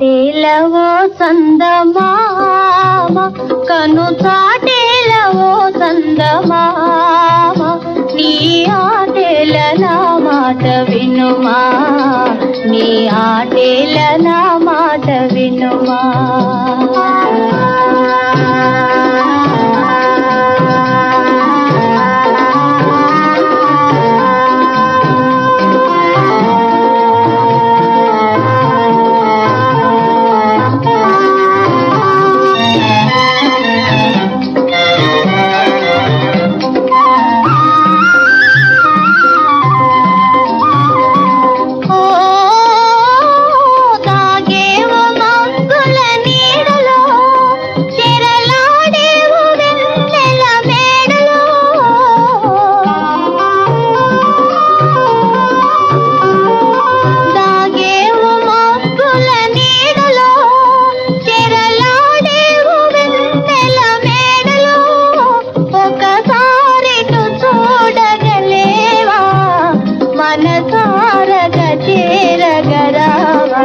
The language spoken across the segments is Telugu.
చాటేలవో సందమామ కను చాటేలవో సందమామ నీ ఆటేల నా మాట వినుమా నీ ఆటేల నా మాట వినుమా. సారగ చేరగ రావా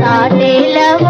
సాటేలవ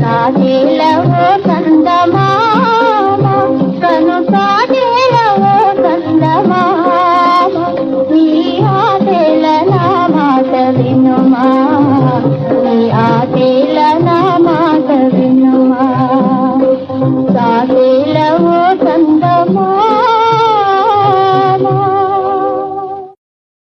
సాదేలవో కందమా